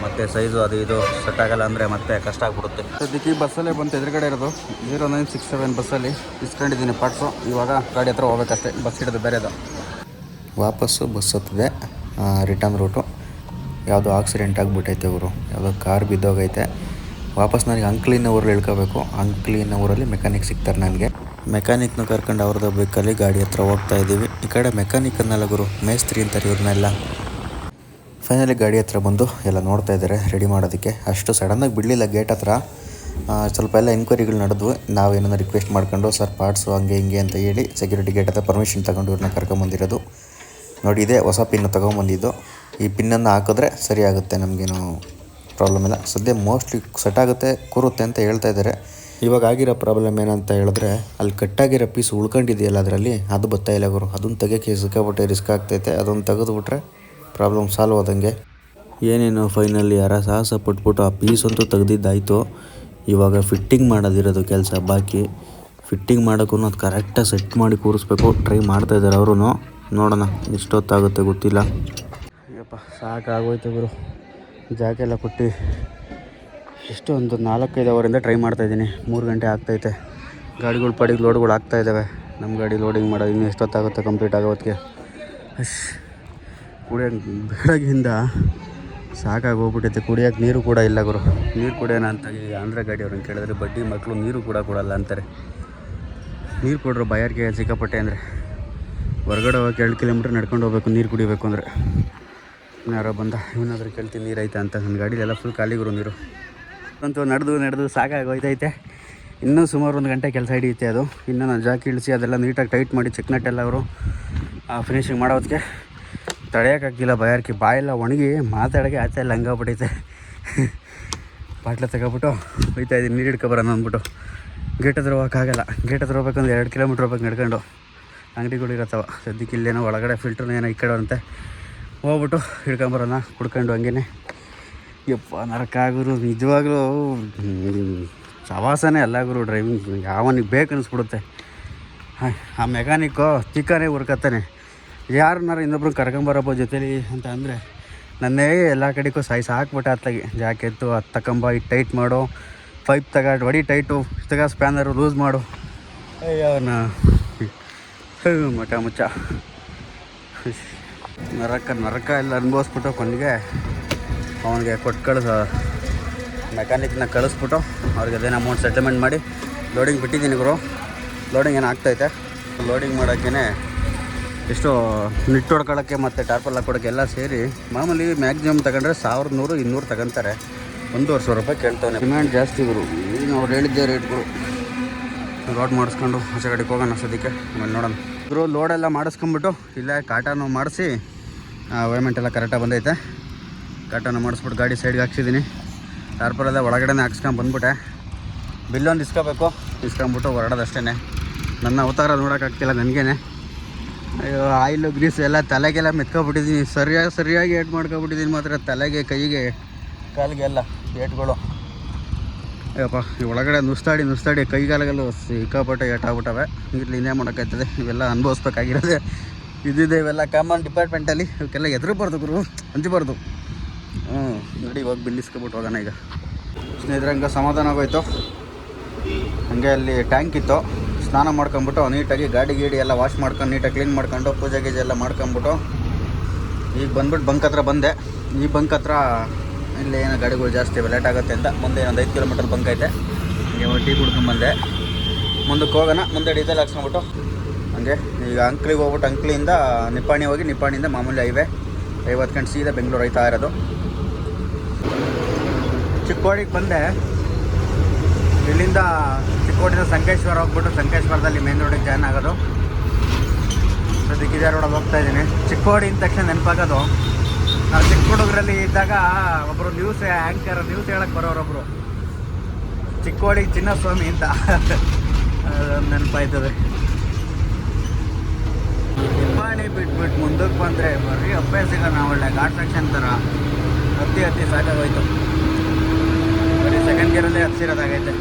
ಮತ್ತು ಸೈಜು ಅದು ಇದು ಸೆಟ್ ಆಗಲ್ಲ ಅಂದರೆ ಮತ್ತೆ ಕಷ್ಟ ಆಗ್ಬಿಡುತ್ತೆ. ಸದ್ಯಕ್ಕೆ ಈ ಬಸ್ಸಲ್ಲೇ ಬಂತು ಎದುರುಗಡೆ ಇರೋದು. ಜೀರೋ ನೈನ್ ಸಿಕ್ಸ್ ಸೆವೆನ್ ಬಸ್ಸಲ್ಲಿ ಇಸ್ಕೊಂಡಿದ್ದೀನಿ ಪಾರ್ಟ್ಸು ಇವಾಗ ಗಾಡಿ ಹತ್ರ ಹೋಗ್ಬೇಕಷ್ಟೇ. ಬಸ್ ಹಿಡಿದು ಬೇರೆದು ವಾಪಸ್ಸು ಬಸ್ ಹತ್ತಿದೆ. ರಿಟರ್ನ್ ರೂಟು ಯಾವುದೋ ಆಕ್ಸಿಡೆಂಟ್ ಆಗಿಬಿಟ್ಟೈತೆ ಅವರು ಯಾವುದೋ ಕಾರ್ ಬಿದ್ದೋಗೈತೆ. ವಾಪಸ್ ನನಗೆ ಅಂಕ್ಲಿನ ಊರಲ್ಲಿ ಇಳ್ಕೋಬೇಕು. ಅಂಕ್ಲಿನ ಊರಲ್ಲಿ ಮೆಕ್ಯಾನಿಕ್ ಸಿಗ್ತಾರೆ ನನಗೆ. ಮೆಕ್ಯಾನಿಕ್ನ ಕರ್ಕೊಂಡು ಅವ್ರದ್ದು ಬೈಕಲ್ಲಿ ಗಾಡಿ ಹತ್ರ ಹೋಗ್ತಾ ಇದ್ದೀವಿ. ಈ ಕಡೆ ಮೆಕ್ಯಾನಿಕ್ ಅನ್ನಲ್ಲ ಗುರು ಮೇಸ್ತ್ರಿ ಅಂತಾರೆ ಇವ್ರನ್ನೆಲ್ಲ. ಫೈನಲಿ ಗಾಡಿ ಹತ್ರ ಬಂದು ಎಲ್ಲ ನೋಡ್ತಾ ಇದ್ದಾರೆ ರೆಡಿ ಮಾಡೋದಕ್ಕೆ. ಅಷ್ಟು ಸಡನ್ನಾಗಿ ಬಿಡಲಿಲ್ಲ ಗೇಟ್ ಹತ್ರ. ಸ್ವಲ್ಪ ಎಲ್ಲ ಎನ್ಕ್ವೈರಿಗಳು ನಡೆದ್ವು. ನಾವೇನೋ ರಿಕ್ವೆಸ್ಟ್ ಮಾಡ್ಕೊಂಡು ಸರ್ ಪಾರ್ಟ್ಸು ಹಂಗೆ, ಹಿಂಗೆ ಅಂತ ಹೇಳಿ ಸೆಕ್ಯೂರಿಟಿ ಗೇಟ್ ಹತ್ರ ಪರ್ಮಿಷನ್ ತಗೊಂಡು ಇವ್ರನ್ನ ಕರ್ಕೊಂಬಂದಿರೋದು ನೋಡಿ, ಇದೇ ಹೊಸ ಪಿನ್ ತೊಗೊಂಬಂದಿದ್ದು ಈ ಪಿನ್ನನ್ನು ಹಾಕಿದ್ರೆ ಸರಿ ಆಗುತ್ತೆ, ನಮಗೇನು ಪ್ರಾಬ್ಲಮ್ ಇಲ್ಲ. ಸದ್ಯ ಮೋಸ್ಟ್ಲಿ ಸೆಟ್ ಆಗುತ್ತೆ, ಕೂರುತ್ತೆ ಅಂತ ಹೇಳ್ತಾ ಇದ್ದಾರೆ. ಇವಾಗ ಆಗಿರೋ ಪ್ರಾಬ್ಲಮ್ ಏನಂತ ಹೇಳಿದ್ರೆ, ಅಲ್ಲಿ ಕಟ್ಟಾಗಿರೋ ಪೀಸ್ ಉಳ್ಕೊಂಡಿದೆಯಲ್ಲ ಅದರಲ್ಲಿ? ಅದು ಬರ್ತಾಯಿಲ್ಲ ಗುರು. ಅದನ್ನು ತೆಗಿಯೋಕ್ಕೆ ಸಿಕ್ಕಾಪಟ್ಟೆ ರಿಸ್ಕ್ ಆಗ್ತೈತೆ. ಅದನ್ನು ತೆಗೆದುಬಿಟ್ರೆ ಪ್ರಾಬ್ಲಮ್ ಸಾಲ್ವ್ ಆದಂಗೆ. ಏನೇನು ಫೈನಲಿ ಯಾರ ಸಾಹಸ ಪಟ್ಬಿಟ್ಟು ಆ ಪೀಸ್ ಅಂತೂ ತೆಗ್ದಿದ್ದಾಯಿತು. ಇವಾಗ ಫಿಟ್ಟಿಂಗ್ ಮಾಡೋದಿರೋದು ಕೆಲಸ ಬಾಕಿ. ಫಿಟ್ಟಿಂಗ್ ಮಾಡೋಕ್ಕೂ ಅದು ಕರೆಕ್ಟಾಗಿ ಸೆಟ್ ಮಾಡಿ ಕೂರಿಸ್ಬೇಕು. ಟ್ರೈ ಮಾಡ್ತಾ ಇದ್ದಾರೆ ಅವರು ನೋಡೋಣ, ಎಷ್ಟೊತ್ತಾಗುತ್ತೆ ಗೊತ್ತಿಲ್ಲ. ಅಯ್ಯಪ್ಪ, ಸಾಕಾಗೋಯ್ತು ಗುರು. ಜಾಕೆಲ್ಲ ಕೊಟ್ಟು. ಎಷ್ಟು ಒಂದು ನಾಲ್ಕೈದು ಅವರಿಂದ ಟ್ರೈ ಮಾಡ್ತಾಯಿದ್ದೀನಿ ಮೂರು ಗಂಟೆ ಆಗ್ತೈತೆ. ಗಾಡಿಗಳು ಪಡಿಗೆ ಲೋಡ್ಗಳು ಆಗ್ತಾ ಇದ್ದಾವೆ ನಮ್ಮ ಗಾಡಿ ಲೋಡಿಂಗ್ ಮಾಡೋದು ಇನ್ನೂ ಎಷ್ಟೊತ್ತಾಗುತ್ತೆ ಕಂಪ್ಲೀಟ್ ಆಗೋದಕ್ಕೆ ಅಶ್. ಕುಡಿಯೋಕೆ ಬೆಳಗಿಂದ ಸಾಕಾಗಿ ಹೋಗ್ಬಿಟ್ಟೈತೆ ಕುಡಿಯೋಕೆ ನೀರು ಕೂಡ ಇಲ್ಲ ಗುರು. ನೀರು ಕುಡಿಯೋಣ ಅಂತ ಆಂಧ್ರ ಗಾಡಿ ಅವ್ರನ್ನ ಕೇಳಿದ್ರೆ ಬಡ್ಡಿ ಮಕ್ಕಳು ನೀರು ಕೂಡ ಕೊಡಲ್ಲ ಅಂತಾರೆ. ನೀರು ಕೊಡ್ರು ಬಯರ್ಗೆ ಸಿಕ್ಕಾಪಟ್ಟೆ ಅಂದರೆ ಹೊರಗಡೆ ಹೋಗಕ್ಕೆ ಎರಡು ಕಿಲೋಮೀಟ್ರ್ ನಡ್ಕೊಂಡು ಹೋಗ್ಬೇಕು, ನೀರು ಕುಡಿಬೇಕು ಅಂದರೆ. ಯಾರೋ ಬಂದ, ಇವನಾದ್ರೂ ಕೇಳ್ತೀನಿ, ನೀರು ಐತೆ ಅಂತ. ನನ್ನ ಗಾಡಿಲೆಲ್ಲ ಫುಲ್ ಖಾಲಿಗುರು ನೀರು. ಅಂತೂ ನಡೆದು ನಡೆದು ಸಾಕಾಗೋಯ್ತೈತೆ ಇನ್ನೂ ಸುಮಾರು ಒಂದು ಗಂಟೆ ಕೆಲಸ ಹಿಡಿಯುತ್ತೆ ಅದು. ಇನ್ನೂ ನಾನು ಜಾಕಿ ಇಳಿಸಿ ಅದೆಲ್ಲ ನೀಟಾಗಿ ಟೈಟ್ ಮಾಡಿ, ಚೆಕ್ ನಟ್ ಎಲ್ಲ ಅವರು ಫಿನಿಷಿಂಗ್ ಮಾಡೋದಕ್ಕೆ ತಡೆಯೋಕ್ಕಾಗ್ತಿಲ್ಲ ಬಯಾರಿಕೆ. ಬಾಯಿಲ್ಲ ಒಣಗಿ ಮಾತಾಡೋಕ್ಕೆ ಆಯ್ತಾ ಇಲ್ಲ ಹಂಗಾಗ್ಬಿಟ್ಟೈತೆ ಬಾಟ್ಲ ತಗೊಬಿಟ್ಟು ಹೋಯ್ತಾ ಇದ್ದೀನಿ, ನೀರು ಹಿಡ್ಕೊಬರೋಣ ಅಂದ್ಬಿಟ್ಟು. ಗೇಟ್ ಹತ್ರ ಹೋಗೋಕ್ಕಾಗಲ್ಲ. ಗೇಟ್ ಹತ್ರ ಹೋಗ್ಬೇಕಂದ್ರೆ ಎರಡು ಕಿಲೋಮೀಟ್ರ್ ಹೋಗ್ಬೇಕು ನಡ್ಕೊಂಡು. ಅಂಗಡಿಗಳು ಇರತ್ತವ. ಸದ್ಯಕ್ಕೆ ಇಲ್ಲೇನೋ ಒಳಗಡೆ ಫಿಲ್ಟ್ರ್ ಏನೋ ಅಂತೆ ಹೋಗ್ಬಿಟ್ಟು ಹಿಡ್ಕೊಂಬರೋಣ, ಕುಡ್ಕೊಂಡು ಹಂಗೇನೆ. ಯಪ್ಪ, ನರಕ ಗುರು, ನಿಜವಾಗ್ಲೂ ಸವಾಸನೇ ಅಲ್ಲ ಗುರು ಡ್ರೈವಿಂಗ್ ಯಾವನಿಗೆ ಬೇಕು ಅನಿಸ್ಬಿಡುತ್ತೆ. ಆ ಮೆಕ್ಯಾನಿಕ್ಕು ಚಿಕ್ಕನೇ ಹುರ್ಕತ್ತಾನೆ. ಯಾರನ್ನಾರು ಇನ್ನೊಬ್ರು ಕರ್ಕೊಂಬರಪ್ಪ ಜೊತೇಲಿ ಅಂತ ಅಂದರೆ ನನ್ನೇ ಎಲ್ಲ ಕಡೆಗೂ ಸಾಯಿ ಸಾಕ್ಬಿಟ್ಟೆ ಅತ್ತಾಗಿ. ಜಾಕೆತ್ತು ಅದು ಇದು ಟೈಟ್ ಮಾಡು, ಪೈಪ್ ತಗ ಹೊಡಿ ಟೈಟು ತಗ ಸ್ಪ್ಯಾನರು ಲೂಸ್ ಮಾಡು. ಅಯ್ಯವನ ಮಠ ಮುಚ್ಚ. ನರಕ ನರಕ ಎಲ್ಲ ಅನುಭವಿಸ್ಬಿಟ್ಟು ಕೊನೆಗೆ ಅವನಿಗೆ ಕೊಟ್ಟು ಕಳಿಸ ಮೆಕ್ಯಾನಿಕ್ನ ಕಳಿಸ್ಬಿಟ್ಟು ಅವ್ರಿಗೆ ಅದೇನು ಅಮೌಂಟ್ ಸೆಟಲ್ಮೆಂಟ್ ಮಾಡಿ. ಲೋಡಿಂಗ್ ಬಿಟ್ಟಿದ್ದೀನಿ ಗುರು. ಲೋಡಿಂಗ್ ಏನು ಆಗ್ತೈತೆ? ಲೋಡಿಂಗ್ ಮಾಡೋಕ್ಕೇ ಎಷ್ಟು ನಿಟ್ಟು ಹೊಡ್ಕೊಳ್ಳೋಕ್ಕೆ ಮತ್ತು ಟಾರ್ಪಲ್ ಹಾಕೊಡೋಕ್ಕೆ ಎಲ್ಲ ಸೇರಿ, ಮಾಮೂಲಿ ಮ್ಯಾಕ್ಸಿಮಮ್ ತಗೊಂಡ್ರೆ ಸಾವಿರದ ನೂರು, ಇನ್ನೂರು ತಗೊಂತಾರೆ. ಒಂದೂವರೆ ಸಾವಿರ ರೂಪಾಯಿ ಕೇಳ್ತಾನೆ ಡಿಮ್ಯಾಂಡ್ ಜಾಸ್ತಿ ಗುರು. ಈಗ ಅವ್ರು ಹೇಳಿದ್ದೆ ರೇಟ್ಗಳು ಲೋಡ್ ಮಾಡಿಸ್ಕೊಂಡು ಹೊಸ ಕಡೆಗೆ ಹೋಗೋಣ ಸದ್ಯಕ್ಕೆ. ಆಮೇಲೆ ನೋಡೋಣ. ಇವರು ಲೋಡೆಲ್ಲ ಮಾಡಿಸ್ಕೊಂಬಿಟ್ಟು ಇಲ್ಲೇ ಕಾಟಾನು ಮಾಡಿಸಿ ವೈಮೆಂಟ್ ಎಲ್ಲ ಕರೆಕ್ಟಾಗಿ ಬಂದೈತೆ. ಕಾಟಾನು ಮಾಡಿಸ್ಬಿಟ್ಟು ಗಾಡಿ ಸೈಡ್ಗೆ ಹಾಕ್ಸಿದ್ದೀನಿ. ಟಾರ್ಪರೆಲ್ಲ ಒಳಗಡೆನೇ ಹಾಕ್ಸ್ಕೊಂಡು ಬಂದ್ಬಿಟ್ಟೆ. ಬಿಲ್ಲೊಂದು ಇಸ್ಕೋಬೇಕು. ಇಸ್ಕೊಂಬಿಟ್ಟು ಹೊರಡೋದಷ್ಟೇ ನನ್ನ ಅವತಾರ ನೋಡೋಕ್ಕಾಗ್ತಿಲ್ಲ ನನಗೇನೆ. ಅಯ್ಯೋ, ಆಯಿಲು, ಗ್ರೀಸ್ ಎಲ್ಲ ತಲೆಗೆಲ್ಲ ಮೆತ್ಕೊಬಿಟ್ಟಿದ್ದೀನಿ ಸರಿಯಾಗಿ ಸರಿಯಾಗಿ ಏಟ್ ಮಾಡ್ಕೊಬಿಟ್ಟಿದ್ದೀನಿ ಮಾತ್ರ ತಲೆಗೆ, ಕೈಗೆ ಕಾಲಿಗೆ ಎಲ್ಲ ಏಟ್ಗಳು. ಅಯ್ಯಪ್ಪ, ಈ ಒಳಗಡೆ ನುಸ್ತಾಡಿ ನುಸ್ತಾಡಿ ಕೈಗಾಲಗೆಲ್ಲ ಸಿಕ್ಕಾಪಟ್ಟೆ ಏಟಾಗ್ಬಿಟ್ಟವೆ. ಇಲ್ಲಿ ಇನ್ನೇ ಮಾಡೋಕ್ಕಾಯ್ತದೆ ಇವೆಲ್ಲ ಅನುಭವಿಸ್ಬೇಕಾಗಿರೋದೆ. ಇದಿದೆ ಇವೆಲ್ಲ ಕಾಮನ್ ಡಿಪಾರ್ಟ್ಮೆಂಟಲ್ಲಿ. ಇವಕ್ಕೆಲ್ಲ ಎದುರುಬಾರ್ದು ಗುರು, ಅಂಜಬಾರ್ದು. ಹ್ಞೂ ನೋಡಿ, ಇವಾಗ ಬಿಲ್ ಇಸ್ಕೊಬಿಟ್ಟು ಹೋಗೋಣ ಈಗ. ಸ್ನೇಹಿತರೆ, ಹಂಗೆ ಸಮಾಧಾನ ಆಗೋಯ್ತು. ಹಂಗೆ ಅಲ್ಲಿ ಟ್ಯಾಂಕ್ ಇತ್ತು. ಸ್ನಾನ ಮಾಡ್ಕೊಂಬಿಟ್ಟು ನೀಟಾಗಿ ಗಾಡಿ ಗೀಡಿ ಎಲ್ಲ ವಾಶ್ ಮಾಡ್ಕೊಂಡು ನೀಟಾಗಿ ಕ್ಲೀನ್ ಮಾಡ್ಕೊಂಡು ಪೂಜೆ ಗೀಜೆ ಎಲ್ಲ ಮಾಡ್ಕೊಂಬಿಟ್ಟು ಈಗ ಬಂದ್ಬಿಟ್ಟು ಬಂಕ್ ಹತ್ರ ಬಂದೆ. ಈ ಬಂಕ್ ಹತ್ರ ಇಲ್ಲಿ ಏನು ಗಾಡಿಗಳು ಜಾಸ್ತಿ ಲೇಟ್ ಆಗುತ್ತೆ ಅಂತ. ಮುಂದೆ ಒಂದು ಐದು ಕಿಲೋಮೀಟರ್ ಬಂಕ್ ಐತೆ. ನೀವು ಟೀ ಕುಡ್ಕೊಂಬಂದೆ ಮುಂದಕ್ಕೆ ಹೋಗೋಣ, ಮುಂದೆ ಡೀಸೆಲ್ ಹಾಕ್ಸ್ಕೊಂಬಿಟ್ಟು ಹಂಗೆ ಈಗ ಅಂಕ್ಲಿಗೆ ಹೋಗ್ಬಿಟ್ಟು ಅಂಕ್ಲಿಯಿಂದ ನಿಪ್ಪಾಣಿ ಹೋಗಿ ನಿಪ್ಪಾಣಿಯಿಂದ ಮಾಮೂಲಿ ಹೈವೇ ಐವತ್ತು ಗಂಟೆ ಸೀದಾ ಬೆಂಗಳೂರು ಐತಾ ಇರೋದು. ಚಿಕ್ಕೋಡಿಗೆ ಬಂದೆ. ಇಲ್ಲಿಂದ ಚಿಕ್ಕೋಡಿಂದ ಸಂಕೇಶ್ವರ ಹೋಗ್ಬಿಟ್ಟು ಸಂಕೇಶ್ವರದಲ್ಲಿ ಮೇನ್ ರೋಡಿಗೆ ಜಾಯ್ನ್ ಆಗೋದು. ಸದ್ಯಕ್ಕೆ ರೋಡಲ್ಲಿ ಹೋಗ್ತಾ ಇದ್ದೀನಿ. ಚಿಕ್ಕೋಡಿ ಅಂದ ತಕ್ಷಣ ನೆನಪಾಗೋದು. ನಾವು ಚಿಕ್ಕ ಹುಡುಗರಲ್ಲಿ ಇದ್ದಾಗ ಒಬ್ಬರು ನ್ಯೂಸ್ ಆ್ಯಂಕರ್ ನ್ಯೂಸ್ ಹೇಳಕ್ಕೆ ಬರೋರೊಬ್ಬರು ಚಿಕ್ಕೋಡಿ ಚಿನ್ನಸ್ವಾಮಿ ಅಂತ. ನೆನಪಾಯ್ತದೆ. ನಿಂಬಾಣಿ ಬಿಟ್ಬಿಟ್ಟು ಮುಂದಕ್ಕೆ ಬಂದರೆ ಬರೀ ಅಭ್ಯಾಸಿಗ ನಾವು ಒಳ್ಳೆ ಘಾಟ್ ಸೆಕ್ಷನ್ ಥರ ಹತ್ತಿ ಹತ್ತಿ ಸಾಕಾಗೋಯ್ತು. ಬರೀ ಸೆಕೆಂಡ್ ಗೇರಲ್ಲೇ ಹತ್ತಿರೋದಾಗೈತೆ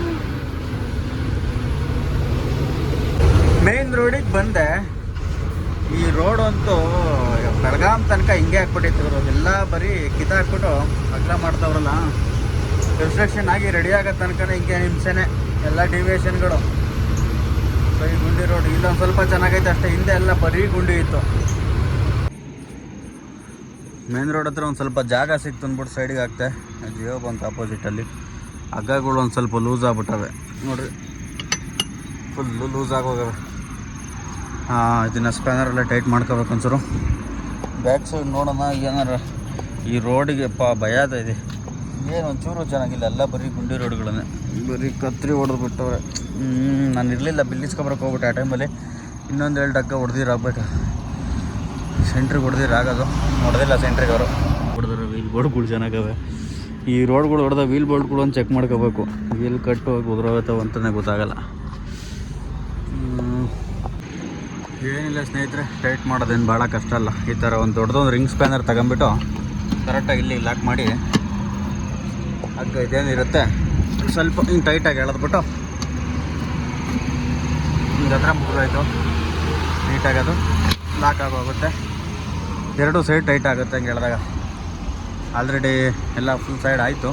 ಮೇನ್ ರೋಡಿಗೆ ಬಂದೆ. ಈ ರೋಡ್ ಅಂತೂ ಬೆಳಗಾಂ ತನಕ ಹಿಂಗೆ ಹಾಕ್ಬಿಟ್ಟಿತ್ತು ಎಲ್ಲ ಬರೀ ಕಿತ್ತಾಕ್ಬಿಟ್ಟು ಅಗ್ರ ಮಾಡ್ತಾವ್ರಲ್ಲ. ಕನ್ಸ್ಟ್ರಕ್ಷನ್ ಆಗಿ ರೆಡಿ ಆಗೋ ತನಕ ಹಿಂಗೆ ಹಿಂಸೆನೆ ಎಲ್ಲ ಡಿವಿಯೇಷನ್ಗಳು ಬರೀ ಗುಂಡಿ ರೋಡ್ ಇಲ್ಲೊಂದು ಸ್ವಲ್ಪ ಚೆನ್ನಾಗೈತೆ ಅಷ್ಟೇ. ಹಿಂದೆ ಎಲ್ಲ ಬರೀ ಗುಂಡಿ ಇತ್ತು. ಮೇನ್ ರೋಡ್ ಹತ್ರ ಒಂದು ಸ್ವಲ್ಪ ಜಾಗ ಸಿಕ್ತು ಅಂದ್ಬಿಟ್ಟು ಸೈಡಿಗೆ ಹಾಕ್ತೆ ಜಿಯೋ ಬಂತು ಆಪೋಸಿಟಲ್ಲಿ ಹಗ್ಗಗಳು ಒಂದು ಸ್ವಲ್ಪ ಲೂಸ್ ಆಗ್ಬಿಟ್ಟವೆ. ನೋಡ್ರಿ. ಫುಲ್ಲು ಲೂಸ್ ಆಗೋಗವೆ ಹಾಂ ಸ್ಪ್ಯಾನರ್ ಎಲ್ಲ ಟೈಟ್ ಮಾಡ್ಕೋಬೇಕು ಅನ್ಸರು ಬ್ಯಾಕ್ ಸೈಡ್ ನೋಡೋಣ, ಏನಾರ ಈ ರೋಡಿಗೆ ಪಾ ಭಯ ಅದ ಇದೆ. ಏನು ಒಂಚೂರು ಚೆನ್ನಾಗಿಲ್ಲ, ಎಲ್ಲ ಬರೀ ಗುಂಡಿ ರೋಡ್ಗಳನ್ನೇ ಬರೀ ಕತ್ರಿ ಹೊಡೆದು ಬಿಟ್ಟವ್ರೆ. ನಾನು ಇರಲಿಲ್ಲ ಬಿಲ್ಲಿಸ್ಕೊಬರಕ್ಕೆ ಹೋಗ್ಬಿಟ್ಟೆ ಆ ಟೈಮಲ್ಲಿ ಇನ್ನೊಂದು ಎರಡು ಡಕ್ಕ ಹೊಡೆದಿರ ಆಗ್ಬೇಕು. ಸೆಂಟ್ರಿಗೆ ಹೊಡೆದಿರ ಆಗೋದು. ಹೊಡೆದಿಲ್ಲ ಸೆಂಟ್ರಿಗೆ ಅವರು. ಹೊಡೆದ್ರೆ ವೀಲ್ ಬೋರ್ಡ್ಗಳು ಚೆನ್ನಾಗವೆ. ಈ ರೋಡ್ಗಳು ಹೊಡೆದ ವೀಲ್ ಬೋರ್ಡ್ಗಳು ಒಂದು ಚೆಕ್ ಮಾಡ್ಕೋಬೇಕು ವೀಲ್ ಕಟ್ಟು ಉದುರೋಗತ್ತವ ಅಂತಲೇ ಗೊತ್ತಾಗಲ್ಲ. ಏನಿಲ್ಲ ಸ್ನೇಹಿತರೆ ಟೈಟ್ ಮಾಡೋದೇನು ಭಾಳ ಕಷ್ಟ ಅಲ್ಲ. ಈ ಥರ ಒಂದು ದೊಡ್ಡದೊಂದು ರಿಂಗ್ ಸ್ಪ್ಯಾನರ್ ತಗೊಂಬಿಟ್ಟು ಕರೆಕ್ಟಾಗಿ ಇಲ್ಲಿ ಲಾಕ್ ಮಾಡಿ. ಹಗ್ಗ ಇದೇನಿರುತ್ತೆ ಸ್ವಲ್ಪ ಹಿಂಗೆ ಟೈಟಾಗಿ ಎಳೆದ್ಬಿಟ್ಟು ಹಿಂಗೆ ಹತ್ರ ಮುಗಿದೋಯ್ತು. ನೀಟಾಗಿ ಅದು ಲಾಕ್ ಆಗೋಗುತ್ತೆ. ಎರಡೂ ಸೈಡ್ ಟೈಟ್ ಆಗುತ್ತೆ ಹಂಗೆ ಎಳೆದಾಗ. ಆಲ್ರೆಡಿ ಎಲ್ಲ ಫುಲ್ ಸೈಡ್ ಆಯಿತು.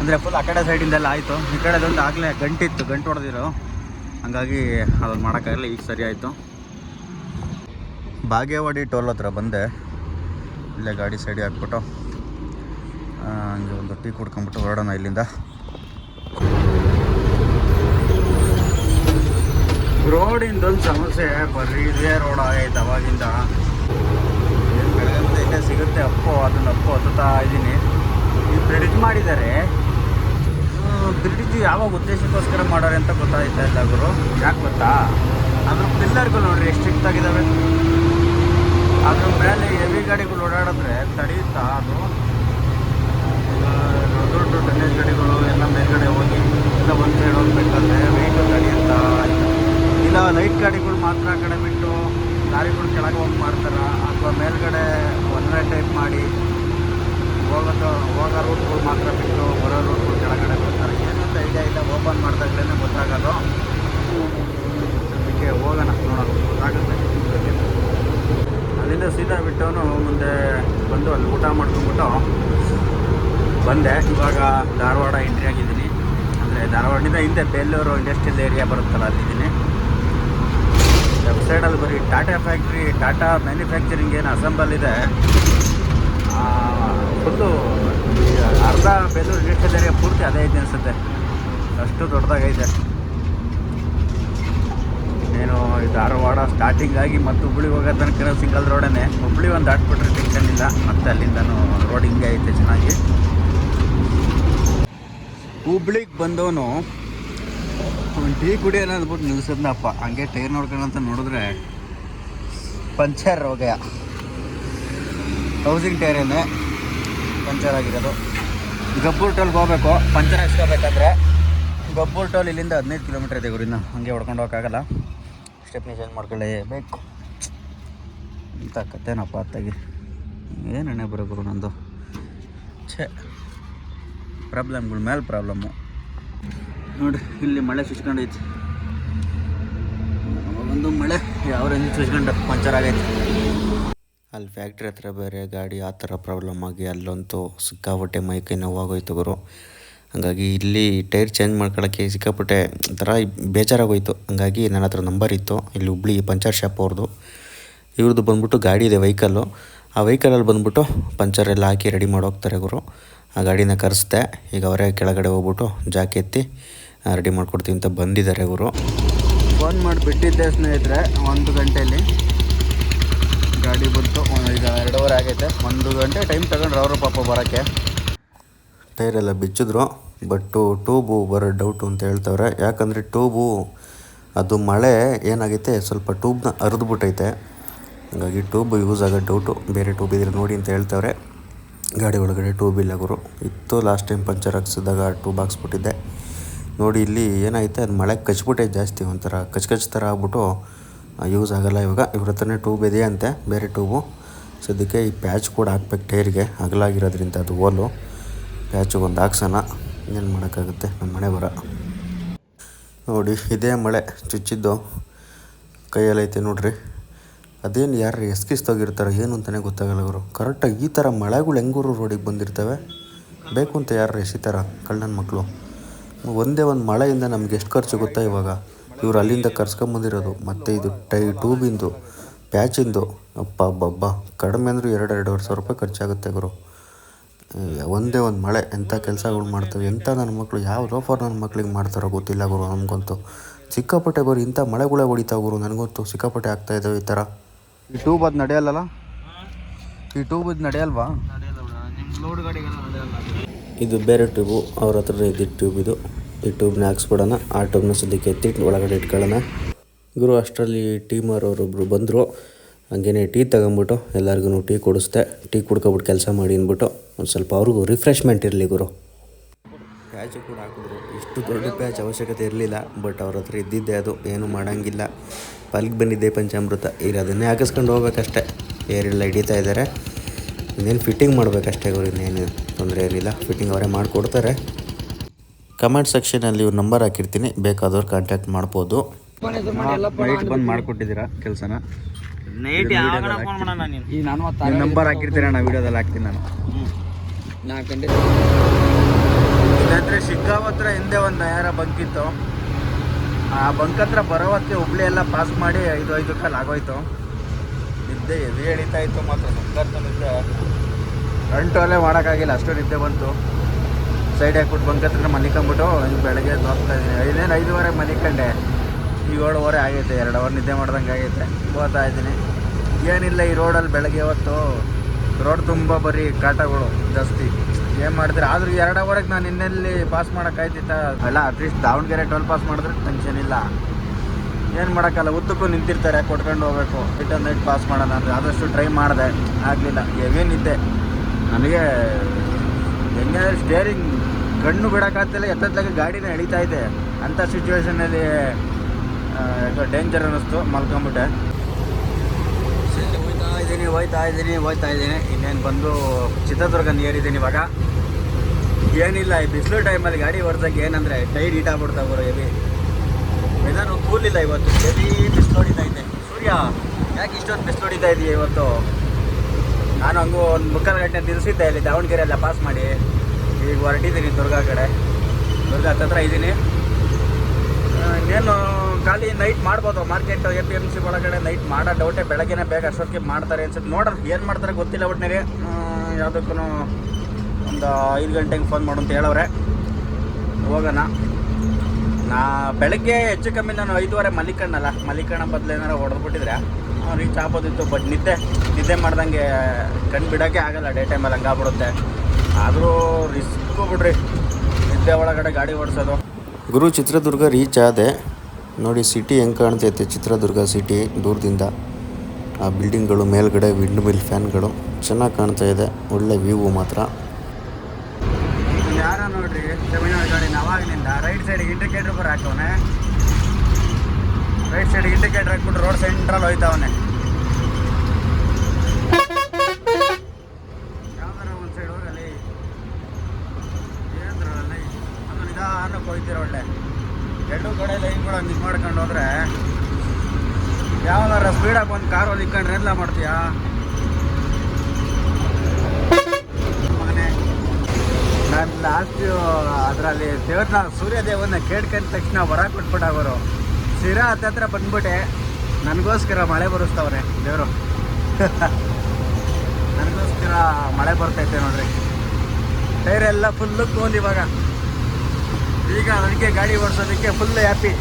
ಅಂದರೆ ಫುಲ್ ಆ ಕಡೆ ಸೈಡಿಂದೆಲ್ಲ ಆಯಿತು. ಈ ಕಡೆದೊಂದು ಆಗಲೇ ಗಂಟಿತ್ತು, ಗಂಟು ಹೊಡೆದಿರೋ. ಹಂಗಾಗಿ ಅದನ್ನು ಮಾಡೋಕ್ಕಾಗಲ್ಲ ಈಗ ಸರಿ ಆಯಿತು. ಬಾಗೇವಾಡಿ ಟೋಲ್ ಹತ್ರ ಬಂದೆ. ಇಲ್ಲೇ ಗಾಡಿ ಸೈಡಿ ಹಾಕ್ಬಿಟ್ಟು ಹಂಗೆ ಒಂದು ಟೀ ಕುಡ್ಕೊಂಬಿಟ್ಟು ಹೊರಡೋಣ ಇಲ್ಲಿಂದ. ರೋಡಿಂದೊಂದು ಸಮಸ್ಯೆ, ಬರೀ ಇದೇ ರೋಡ್ ಆಗೈತೆ ಅವಾಗಿಂದ. ಬೆಳಗ್ಗೆ ಇಲ್ಲೇ ಸಿಗುತ್ತೆ, ಅಪ್ಪು, ಅದನ್ನ ಅಪ್ಪು ಹತ್ತುತ್ತಾ ಇದ್ದೀನಿ. ಈ ಬ್ರಿಡ್ಜ್ ಮಾಡಿದ್ದಾರೆ. ಬ್ರಿಡ್ಜ್ ಯಾವಾಗ ಉದ್ದೇಶಕ್ಕೋಸ್ಕರ ಮಾಡೋರೆ ಅಂತ ಗೊತ್ತಾಯ್ತಾ ಇಲ್ಲ ಗುರು? ಯಾಕೆ ಗೊತ್ತಾ? ಅದ್ರ ಪಿಲ್ಲರ್ಗಳು ನೋಡ್ರಿ, ಎಷ್ಟು ಚಿಕ್ಕದಾಗಿದ್ದಾವೆ ಅದ್ರ ಮೇಲೆ ಹೆವಿ ಗಾಡಿಗಳು ಓಡಾಡಿದ್ರೆ ತಡೆಯುತ್ತಾ ಅದು. ದೊಡ್ಡ ದೊಡ್ಡ ಗಾಡಿಗಳು ಎಲ್ಲ ಮೇಲ್ಗಡೆ ಹೋಗಿ ಎಲ್ಲ ಒಂದು ಸೈಡ್ ಹೋಗ್ಬೇಕಾದ್ರೆ ವೆಯ್ಟು ತಡೆಯುತ್ತಾ ಇಲ್ಲ ಲೈಟ್ ಗಾಡಿಗಳು ಮಾತ್ರ ಆ ಕಡೆ ಬಿಟ್ಟು ಲಾರಿಗಳು ಕೆಳಗೆ ಹೋಗಿ ಮಾಡ್ತಾರ ಅಥವಾ ಮೇಲ್ಗಡೆ ಒನ್ ವೇ ಟೈಪ್ ಮಾಡಿ ಹೋಗೋದು ಹೋಗೋ ರೂಟ್ಗಳು ಮಾತ್ರ ಬಿಟ್ಟು ಬರೋ ರೂಟ್ಗಳು ಕೆಳಗಡೆ ಬರ್ತಾರೆ ಏನಂತ ಐಡಿಯಾ ಇಲ್ಲ ಓಪನ್ ಮಾಡಿದಾಗಲೇ ಗೊತ್ತಾಗೋದು ಅದಕ್ಕೆ ಹೋಗೋಣ ನೋಡೋಣ ಗೊತ್ತಾಗುತ್ತೆ ಅಲ್ಲಿಂದ ಸೀದಾ ಬಿಟ್ಟವನು ಮುಂದೆ ಬಂದು ಅಲ್ಲಿ ಊಟ ಮಾಡ್ಕೊಂಡ್ಬಿಟ್ಟು ಬಂದೆ ಇವಾಗ ಧಾರವಾಡ ಎಂಟ್ರಿ ಆಗಿದ್ದೀನಿ ಅಂದರೆ ಧಾರವಾಡದಿಂದ ಹಿಂದೆ ಬೆಲ್ಲೂರು ಇಂಡಸ್ಟ್ರಿಯಲ್ ಏರಿಯಾ ಬರುತ್ತಲ್ಲ ಅಲ್ಲಿದ್ದೀನಿ ಲೆಫ್ಟ್ ಸೈಡಲ್ಲಿ ಬರೀ ಟಾಟಾ ಫ್ಯಾಕ್ಟ್ರಿ ಟಾಟಾ ಮ್ಯಾನುಫ್ಯಾಕ್ಚರಿಂಗ್ ಏನು ಅಸೆಂಬಲ್ ಇದೆ. ಫುಲ್ಲು ಅರ್ಧ ಬೆಲ್ಲೂರು ಇಂಡಸ್ಟ್ರಿಯಲ್ ಏರಿಯಾ ಪೂರ್ತಿ ಅದೇ ಐತೆ ಅನಿಸುತ್ತೆ. ಅಷ್ಟು ದೊಡ್ಡದಾಗೈತೆ. ಏನು ಧಾರವಾಡ ಸ್ಟಾರ್ಟಿಂಗ್ ಆಗಿ ಮತ್ತು ಹುಬ್ಳಿ ಹೋಗೋ ತನಕ ಸಿಂಗಲ್ ರೋಡೇ ಹುಬ್ಳಿ ಒಂದು ದಾಟ್ಬಿಟ್ರೆ ಟೆನ್ಷನ್ ಇಲ್ಲ. ಮತ್ತೆ ಅಲ್ಲಿಂದನೂ ರೋಡ್ ಹಿಂಗೆ ಐತೆ ಚೆನ್ನಾಗಿ. ಹುಬ್ಳಿಗೆ ಬಂದವನು ಒಂದು ಟೀ ಕುಡಿಯೋಣ ಅಂದ್ಬಿಟ್ಟು ನಿಲ್ಸಿದ್ನಪ್ಪ ಹಂಗೆ ಟೈರ್ ನೋಡ್ಕೊಳ್ಳೋಂತ ನೋಡಿದ್ರೆ ಪಂಚರ್ ರೋಗ. ಹೌಸಿಂಗ್ ಟೈರೇನೆ ಪಂಚರ್ ಆಗಿರೋದು. ಗಬ್ಬೂರ್ ಟೋಲ್ಗೆ ಹೋಗ್ಬೇಕು. ಪಂಚರ್ ಹಾಕ್ಸ್ಕೋಬೇಕಂದ್ರೆ ಗಬ್ಬೂರ್ ಟೋಲ್ ಇಲ್ಲಿಂದ ಹದಿನೈದು ಕಿಲೋಮೀಟ್ರ್ ಇದೆ ಗುರಿನ ಹಂಗೆ ಹೊಡ್ಕೊಂಡು ಹೋಗೋಕ್ಕಾಗಲ್ಲ. ಸ್ಟೆಪ್ನಿ ಚೇಂಜ್ ಮಾಡ್ಕೊಳ್ಳೇಬೇಕು ಅಂತ ಕತೆನಪ್ಪ ಅತ್ತಾಗಿ ಏನು ಬರೋ ಗುರು ನಂದು? ಛೇ. ಪ್ರಾಬ್ಲಮ್ಗಳ ಮೇಲೆ ಪ್ರಾಬ್ಲಮ್ಮು ನೋಡ್ರಿ ಇಲ್ಲಿ ಮಳೆ ಸುಚ್ಕೊಂಡೈತಿ. ಒಂದು ಮಳೆ, ಯಾವ ರೇಂಜ್ ಪಂಚರ್ ಆಗೈತಿ. ಅಲ್ಲಿ ಫ್ಯಾಕ್ಟ್ರಿ ಹತ್ರ ಬೇರೆ ಗಾಡಿ ಆ ಥರ ಪ್ರಾಬ್ಲಮ್ ಆಗಿ ಅಲ್ಲಂತೂ ಸಿಕ್ಕಾಪಟ್ಟೆ ಮೈ ಕೈ ನೋವಾಗೋಯ್ತು ಗುರು. ಹಾಗಾಗಿ ಇಲ್ಲಿ ಟೈರ್ ಚೇಂಜ್ ಮಾಡ್ಕೊಳ್ಳೋಕ್ಕೆ ಸಿಕ್ಕಾಪಟ್ಟೆ ಒಂಥರ ಬೇಜಾರಾಗೋಯ್ತು. ಹಾಗಾಗಿ ನನ್ನ ಹತ್ರ ನಂಬರ್ ಇತ್ತು, ಇಲ್ಲಿ ಹುಬ್ಳಿ ಪಂಚರ್ ಶಾಪ್ ಅವ್ರದ್ದು ಇವ್ರದ್ದು ಬಂದ್ಬಿಟ್ಟು ಗಾಡಿ ಇದೆ ವೆಹಿಕಲ್ಲು ಆ ವೆಹಿಕಲಲ್ಲಿ ಬಂದ್ಬಿಟ್ಟು ಪಂಚರ್ ಎಲ್ಲ ಹಾಕಿ ರೆಡಿ ಮಾಡೋಗ್ತಾರೆ ಗುರು. ಆ ಗಾಡಿನ ಕರೆಸ್ದೆ, ಈಗ ಅವರೇ ಕೆಳಗಡೆ ಹೋಗ್ಬಿಟ್ಟು ಜಾಕೆತ್ತಿ ರೆಡಿ ಮಾಡ್ಕೊಡ್ತೀನಿ ಅಂತ ಬಂದಿದ್ದಾರೆ ಇವರು ಫೋನ್ ಮಾಡಿಬಿಟ್ಟಿದ್ದೆ ಸ್ನೇಹಿತರೆ ಒಂದು ಗಂಟೆಯಲ್ಲಿ ಗಾಡಿ ಬಂತು ಈಗ ಎರಡೂವರೆ ಆಗೈತೆ. ಒಂದು ಗಂಟೆ ಟೈಮ್ ತಗೊಂಡ್ರೆ ಅವರು ಪಾಪ ಬರೋಕ್ಕೆ. ಟೈರೆಲ್ಲ ಬಿಚ್ಚಿದ್ರು ಬಟ್ಟು ಟೂಬು ಬರೋ ಡೌಟು ಅಂತ ಹೇಳ್ತವ್ರೆ. ಯಾಕಂದರೆ ಟೂಬು ಅದು ಮಳೆ ಏನಾಗೈತೆ ಸ್ವಲ್ಪ ಟ್ಯೂಬ್ನ ಹರಿದ್ಬಿಟ್ಟೈತೆ. ಹಾಗಾಗಿ ಟ್ಯೂಬ್ ಯೂಸ್ ಆಗೋ ಡೌಟು ಬೇರೆ ಟ್ಯೂಬ್ ಇದ್ರೆ ನೋಡಿ ಅಂತ ಹೇಳ್ತವ್ರೆ. ಗಾಡಿ ಒಳಗಡೆ ಟ್ಯೂಬ್ ಇಲ್ಲ ಗುರು. ಇತ್ತು ಲಾಸ್ಟ್ ಟೈಮ್ ಪಂಚರ್ ಹಾಕ್ಸಿದಾಗ ಟ್ಯೂಬ್ ಹಾಕ್ಸ್ಬಿಟ್ಟಿದ್ದೆ. ನೋಡಿ ಇಲ್ಲಿ ಏನೈತೆ ಅದು ಮಳೆ ಕಚ್ಬಿಟ್ಟೆ ಜಾಸ್ತಿ, ಒಂಥರ ಕಚ್ ಕಚ್ ಥರ ಆಗ್ಬಿಟ್ಟು ಯೂಸ್ ಆಗಲ್ಲ ಇವಾಗ. ಇವ್ರ ಹತ್ರನೇ ಟ್ಯೂಬ್ ಇದೆಯಾ ಅಂತೆ, ಬೇರೆ ಟ್ಯೂಬು ಅದಕ್ಕೆ ಈ ಪ್ಯಾಚ್ ಕೂಡ ಹಾಕ್ಬೇಕು ಟೈರ್ಗೆ ಅಗಲಾಗಿರೋದ್ರಿಂದ ಅದು ಓಲು. ಪ್ಯಾಚಿಗೆ ಒಂದು ಹಾಕ್ಸೋಣ. ಏನು ಮಾಡೋಕ್ಕಾಗುತ್ತೆ? ನಮ್ಮ ಮನೆ ಬರ. ನೋಡಿ, ಇದೇ ಮಳೆ ಚುಚ್ಚಿದ್ದು. ಕೈಯಲ್ಲೈತೆ ನೋಡ್ರಿ. ಅದೇನು ಯಾರು ಎಸ್ಕಿಸ್ತೋಗಿರ್ತಾರೋ ಏನು ಅಂತಲೇ ಗೊತ್ತಾಗಲ್ಲ ಅವರು ಕರೆಕ್ಟಾಗಿ ಈ ಥರ ಮಳೆಗಳು ಹೆಂಗೂರು ರೋಡಿಗೆ ಬಂದಿರ್ತವೆ? ಬೇಕು ಅಂತ ಯಾರು ಎಸಿತಾರ ಕಳ್ಳನ ಮಕ್ಕಳು ಒಂದೇ ಒಂದು ಮಳೆಯಿಂದ ನಮ್ಗೆ ಎಷ್ಟು ಖರ್ಚು ಗೊತ್ತಾ ಇವಾಗ? ಇವ್ರು ಅಲ್ಲಿಂದ ಕರ್ಸ್ಕೊಂಬಂದಿರೋದು ಮತ್ತು ಇದು ಟೈ ಟ್ಯೂಬಿಂದು ಪ್ಯಾಚಿಂದು. ಅಪ್ಪ ಬಬ್ಬ ಕಡಿಮೆ ಅಂದರೂ ಎರಡು ಎರಡೂವರೆ ಸಾವಿರ ರೂಪಾಯಿ ಖರ್ಚಾಗುತ್ತೆ ಗುರು. ಒಂದೇ ಒಂದು ಮಳೆ ಎಂಥ ಕೆಲಸಗಳು ಮಾಡ್ತವೆ? ಎಂಥ ನನ್ನ ಮಕ್ಕಳು ಯಾವ ರೋಫರ್ ನನ್ನ ಮಕ್ಳಿಗೆ ಮಾಡ್ತಾರೋ ಗೊತ್ತಿಲ್ಲ ಗುರು ನಮಗಂತೂ. ಸಿಕ್ಕಾಪಟ್ಟೆ ಬರೀ ಇಂಥ ಮಳೆಗಳೇ ಹೊಡಿತಾವೆ ಗುರು ನನಗಂತೂ. ಸಿಕ್ಕಾಪಟ್ಟೆ ಆಗ್ತಾ ಇದ್ದಾವೆ ಈ ಥರ. ಈ ಟ್ಯೂಬ್ ಅದು ನಡೆಯಲ್ಲಲ್ಲ? ಈ ಟ್ಯೂಬ್ ಅದು ನಡೆಯಲ್ವಾ? ಇದು ಬೇರೆ ಟ್ಯೂಬು, ಅವ್ರ ಹತ್ರ ಇದ್ದಿದ್ದು ಟ್ಯೂಬ್ ಇದು. ಈ ಟ್ಯೂಬ್ನ ಹಾಕ್ಸ್ಬಿಡೋಣ. ಆ ಟ್ಯೂಬ್ನ ಸದ್ಯಕ್ಕೆ ಎತ್ತಿಟ್ಟು ಒಳಗಡೆ ಇಟ್ಕೊಳ್ಳೋಣ. ಗುರು, ಅಷ್ಟರಲ್ಲಿ ಟೀಮರ್ ಅವರೊಬ್ಬರು ಬಂದರು. ಹಂಗೇನೆ ಟೀ ತಗೊಂಬಿಟ್ಟು ಎಲ್ಲರಿಗೂ ಟೀ ಕೊಡಿಸ್ದೆ. ಟೀ ಕುಡ್ಕೊಬಿಟ್ಟು ಕೆಲಸ ಮಾಡಿ ಅಂದ್ಬಿಟ್ಟು ಒಂದು ಸ್ವಲ್ಪ ಅವ್ರಿಗೂ ರಿಫ್ರೆಶ್ಮೆಂಟ್ ಇರಲಿ ಗುರು. ಪ್ಯಾಚು ಕೂಡ ಹಾಕಿದ್ರು. ಇಷ್ಟು ದೊಡ್ಡ ಪ್ಯಾಚ್ ಅವಶ್ಯಕತೆ ಇರಲಿಲ್ಲ ಬಟ್ ಅವ್ರ ಹತ್ರ ಇದ್ದಿದ್ದೆ ಅದು. ಏನು ಮಾಡೋಂಗಿಲ್ಲ. ಪಲ್ಗೆ ಬಂದಿದ್ದೆ ಪಂಚಾಮೃತ. ಈಗ ಅದನ್ನೇ ಹಾಕಿಸ್ಕೊಂಡು ಹೋಗ್ಬೇಕಷ್ಟೆ. ಏರೆಲ್ಲ ಹಿಡಿತಾ ಇದ್ದಾರೆ. ಇನ್ನೇನು ಫಿಟ್ಟಿಂಗ್ ಮಾಡಬೇಕಷ್ಟೇ ಗುರು ಇನ್ನೇನು ತೊಂದರೆ ಏನಿಲ್ಲ. ಫಿಟ್ಟಿಂಗ್ ಅವರೇ ಮಾಡಿಕೊಡ್ತಾರೆ. ಕಮೆಂಟ್ ಸೆಕ್ಷನಲ್ಲಿ ಇವ್ರ ನಂಬರ್ ಹಾಕಿರ್ತೀನಿ. ಬೇಕಾದವ್ರು ಕಾಂಟ್ಯಾಕ್ಟ್ ಮಾಡ್ಬೋದು. ನೈಟ್ ಬಂದು ಮಾಡಿಕೊಟ್ಟಿದ್ದೀರಾ ಕೆಲಸನ? ನೈಟ್ ಯಾವಾಗ ಫೋನ್ ಮಾಡೋಣ ನೀನು? ಈ ನಾನು ನಂಬರ್ ಹಾಕಿರ್ತೀರ? ನಾ ವಿಡಿಯೋದಲ್ಲಿ ಹಾಕ್ತೀನಿ ನಾನು. ಇಲ್ಲಾಂದ್ರೆ ಸಿಕ್ಕಾವ ಹತ್ರ ಹಿಂದೆ ಒಂದು ಯಾರ ಬಂಕ್ ಇತ್ತು. ಆ ಬಂಕ್ ಹತ್ರ ಬರೋವತ್ತೆ ಹುಬ್ಳಿ ಎಲ್ಲ ಪಾಸ್ ಮಾಡಿ ಐದು ಐದು ಕಾಲ ಆಗೋಯ್ತು. ನಿದ್ದೆ ಎದೆ ಎಳಿತಾ ಇತ್ತು ಮಾತ್ರ ನಿದ್ದೆ ಅಂಟು ಅಲ್ಲೇ ಮಾಡೋಕ್ಕಾಗಿಲ್ಲ ಅಷ್ಟು ನಿದ್ದೆ ಬಂತು. ಸೈಡ್ ಹಾಕ್ಬಿಟ್ಟು ಬಂಕ್ ಹತ್ರ ಮಲಿಕೊಂಬಿಟ್ಟು ಈಗ ಬೆಳಗ್ಗೆ ಹೋಗ್ತಾ ಇದ್ದೀನಿ. ಐದೇನು ಐದುವರೆ ಮಲಿಕೊಂಡೆ ಈಗ ಏಳುವರೆ ಆಗೈತೆ, ಎರಡು ಅವರ್ ನಿದ್ದೆ ಮಾಡ್ದಂಗೆ ಆಗೈತೆ. ಹೋಗ್ತಾ ಇದ್ದೀನಿ. ಏನಿಲ್ಲ ಈ ರೋಡಲ್ಲಿ ಬೆಳಗ್ಗೆ ಹೊತ್ತು. ರೋಡ್ ತುಂಬ ಬರೀ ಕಾಟಗಳು, ಜಾಸ್ತಿ. ಏನು ಮಾಡಿದ್ರೆ? ಆದರೂ ಎರಡು ಅವರೆಗೆ ನಾನು ಇನ್ನೆಲ್ಲಿ ಪಾಸ್ ಮಾಡೋಕ್ಕಾಯ್ತಿತ್ತ ಅಲ್ಲ at least Davanagere toll pass ಮಾಡಿದ್ರೆ ಟೆನ್ಷನ್ ಇಲ್ಲ. ಏನು ಮಾಡೋಕ್ಕಲ್ಲ? ಉದ್ದಕ್ಕೂ ನಿಂತಿರ್ತಾರೆ, ಕೊಟ್ಕೊಂಡು ಹೋಗ್ಬೇಕು. ರಿಟರ್ನ್ ನೈಟ್ ಪಾಸ್ ಮಾಡೋಣ ಅಂದರೆ ಆದಷ್ಟು ಟ್ರೈ ಮಾಡಿದೆ. ಆಗಲಿಲ್ಲ. ಏನಿದ್ದೆ ನನಗೆ ಹೆಂಗೆ ಸ್ಟೇರಿಂಗ್ ಕಣ್ಣು ಬಿಡೋಕ್ಕಾಗ್ತಿಲ್ಲ, ಎತ್ತತ್ಲಾಗ ಗಾಡಿನ ಎಳಿತಾ ಇದೆ. ಅಂಥ ಸಿಚುವೇಶನಲ್ಲಿ ಡೇಂಜರ್ ಅನ್ನಿಸ್ತು, ಮಲ್ಕೊಂಬಿಟ್ಟೆ. ಹೋಯ್ತಾ ಇದ್ದೀನಿ ಹೋಯ್ತಾ ಇದ್ದೀನಿ ಹೋಯ್ತಾ ಇದ್ದೀನಿ. ಇನ್ನೇನು ಬಂದು ಚಿತ್ರದುರ್ಗ ನೀರಿದ್ದೀನಿ ಇವಾಗ. ಏನಿಲ್ಲ, ಈ ಬಿಸಿಲು ಟೈಮಲ್ಲಿ ಗಾಡಿ ಹೊಡೆದಾಗ ಏನಂದರೆ ಟೈರ್ ಹೀಟ್ ಆಗ್ಬಿಡ್ತಾವೆ ಬರೋ ಹೆವಿ ವೆದರ್ ಕೂಲಿಲ್ಲ ಇವತ್ತು ಹೆವಿ ಬಿಸಿಲು ಹೊಡಿತಾ ಇದೆ. ಸೂರ್ಯ, ಯಾಕೆ ಇಷ್ಟೊಂದು ಬಿಸಿಲು ಹೊಡಿತಾ ಇದೆಯಾ ಇವತ್ತು? ನಾನು ಹಂಗೂ ಒಂದು ಮುಕ್ಕಾಲು ಗಂಟೆ ನಿಲ್ಲಿಸಿದ್ದೆ ಇಲ್ಲಿ ದಾವಣಗೆರೆ ಎಲ್ಲ ಪಾಸ್ ಮಾಡಿ. ಈಗ ಹೊರಟಿದ್ದೀನಿ ದುರ್ಗಾ ಕಡೆ. ದುರ್ಗಾ ಹತ್ತತ್ರ ಇದ್ದೀನಿ. ಇನ್ನೇನು, ಖಾಲಿ ನೈಟ್ ಮಾಡ್ಬೋದು. Market A P M C ಒಳಗಡೆ ನೈಟ್ ಮಾಡೋ ಡೌಟೇ ಬೆಳಗ್ಗೆನೇ ಬೇಗ ಅಷ್ಟೊತ್ತಿಗೆ ಮಾಡ್ತಾರೆ ಅನ್ಸುತ್ತೆ. ನೋಡೋಣ ಏನು ಮಾಡ್ತಾರೆ ಗೊತ್ತಿಲ್ಲ ಒಟ್ಟಿನಲ್ಲಿ ಯಾವುದಕ್ಕೂ ಒಂದು ಐದು ಗಂಟೆಗೆ ಫೋನ್ ಮಾಡು ಅಂತ ಹೇಳವ್ರೆ. ಹೋಗೋಣ. ನಾ, ಬೆಳಗ್ಗೆ ಹೆಚ್ಚು ಕಮ್ಮಿ ನಾನು ಐದುವರೆ ಮಲಿಕಣ್ಣಲ್ಲ ಮಲಿಕಣ್ಣ ಬದಲು ಏನಾರ ಹೊಡೆದ್ಬಿಟ್ಟಿದ್ರೆ. ರೀಚ್ ಆಗ್ಬೋದಿತ್ತು ಬಟ್ ನಿದ್ದೆ ನಿದ್ದೆ ಮಾಡ್ದಂಗೆ ಕಣ್ಣು ಬಿಡೋಕ್ಕೆ ಆಗಲ್ಲ ಡೇ ಟೈಮಲ್ಲಿ ಹಂಗಾಗ್ಬಿಡುತ್ತೆ. ಆದರೂ ರಿಸ್ಕ್ ಬಿಡ್ರಿ ನಿದ್ದೆ ಒಳಗಡೆ ಗಾಡಿ ಓಡಿಸೋದು. ಗುರು ಚಿತ್ರದುರ್ಗ ರೀಚ್ ಆದೆ. ನೋಡಿ ಸಿಟಿ ಹೆಂಗೆ ಕಾಣ್ತೈತೆ ಚಿತ್ರದುರ್ಗ ಸಿಟಿ ದೂರದಿಂದ. ಆ ಬಿಲ್ಡಿಂಗ್ಗಳು ಮೇಲ್ಗಡೆ ವಿಂಡ್ ಮಿಲ್ ಫ್ಯಾನ್ಗಳು ಚೆನ್ನಾಗಿ ಕಾಣ್ತಾ ಇದೆ ಒಳ್ಳೆ ವ್ಯೂವು ಮಾತ್ರ. ಯಾರ ನೋಡ್ರಿ ತಮಿಳ್ನಾಡು ಗಾಡಿ ನಾವಾಗಲಿಂದ ರೈಟ್ ಸೈಡಿಗೆ ಇಂಡಿಕೇಟರ್ ಬರ ಹಾಕವನೆ ರೈಟ್ ಸೈಡ್ ಇಂಡಿಕೇಟರ್ ಹಾಕ್ಬಿಟ್ಟು ರೋಡ್ ಸೆಂಟ್ರಲ್ ಹೋಯ್ತಾವನೆ. ಯಾವ್ದಾರ ಒಂದು ಸೈಡ್ ಹೋಗಲಿ. ಏನಂದ್ರಲ್ಲಿ ಅದು ನಿಧಾನಕ್ಕೆ ಹೋಯ್ತಿರೋ ಒಳ್ಳೆ. ಎರಡು ಕಡೆ ಲೈನ್ಗಳು ಮಿಸ್ ಮಾಡ್ಕೊಂಡು ಹೋದ್ರೆ ಯಾವ್ದಾರ ಸ್ಪೀಡಾಗಿ ಒಂದು ಕಾರ್ ಹೊಲಿಕೊಂಡ್ರೆ ಎಲ್ಲ ಮಾಡ್ತೀಯಾ? ನಾನು ಲಾಸ್ಟ್ ಅದರಲ್ಲಿ ದೇವ್ರನ್ನ ಸೂರ್ಯ ದೇವನ್ನ ಕೇಳ್ಕೊಂಡ ತಕ್ಷಣ ವರ ಕೊಟ್ಬಿಟ್ಟ ಅವರು ಸಿರಾ ಹತ್ತತ್ರ ಬಂದ್ಬಿಟ್ಟೆ. ನನಗೋಸ್ಕರ ಮಳೆ ಬರೆಸ್ತವ್ರೆ, ದೇವರು. ನನಗೋಸ್ಕರ ಮಳೆ ಬರ್ತೈತೆ ನೋಡ್ರಿ. ಟೈರ್ ಎಲ್ಲ ಫುಲ್ಲು ಕೋಲ್ ಇವಾಗ. ಈಗ ನನಗೆ ಗಾಡಿ ಓಡಿಸೋದಕ್ಕೆ ಫುಲ್ ಹ್ಯಾಪಿ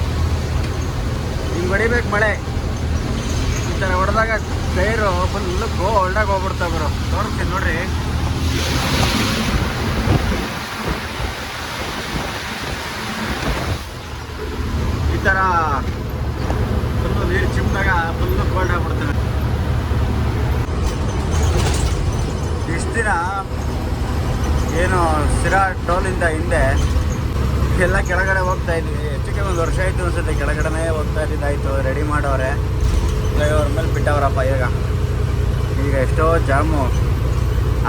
ಹಿಂಗೆ ಹೊಡಿಬೇಕು ಮಳೆ. ಈ ಥರ ಹೊಡೆದಾಗ ಟೈರು ಫುಲ್ಲು ಗೋಲ್ಡಾಗಿ ಹೋಗ್ಬಿಡ್ತಾವೆ ಗುರು. ತೋರಿಸ್ತೀನಿ ನೋಡ್ರಿ ಈ ಥರ ಫುಲ್ಲು ನೀರು ಚಿಮ್ದಾಗ ಫುಲ್ಲು ಕೋಲ್ಡ್ ಆಗ್ಬಿಡ್ತದೆ ಇಷ್ಟು ದಿನ ಏನು ಸಿರಾ ಟೋಲಿಂದ ಹಿಂದೆ ಎಲ್ಲ ಕೆಳಗಡೆ ಹೋಗ್ತಾ ಇದ್ವಿ. ಹೆಚ್ಚಿಗೆ ಒಂದು ವರ್ಷ ಆಯಿತು ಅನ್ಸುತ್ತೆ. ಕೆಳಗಡೆನೇ ಹೋಗ್ತಾ ಇದ್ದಿದ್ದಾಯಿತು ರೆಡಿ ಮಾಡೋರೆ. ಫ್ಲೈಓವರ್ ಮೇಲೆ ಬಿಟ್ಟವ್ರಪ್ಪ ಈಗ ಈಗ ಎಷ್ಟೋ ಜಾಮು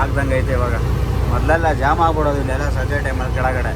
ಆಗ್ದಂಗೆ ಐತೆ ಇವಾಗ. ಮೊದಲೆಲ್ಲ ಜಾಮ್ ಆಗ್ಬಿಡೋದು ಇಲ್ಲೆಲ್ಲ ಸಂಜೆ ಟೈಮಲ್ಲಿ ಕೆಳಗಡೆ.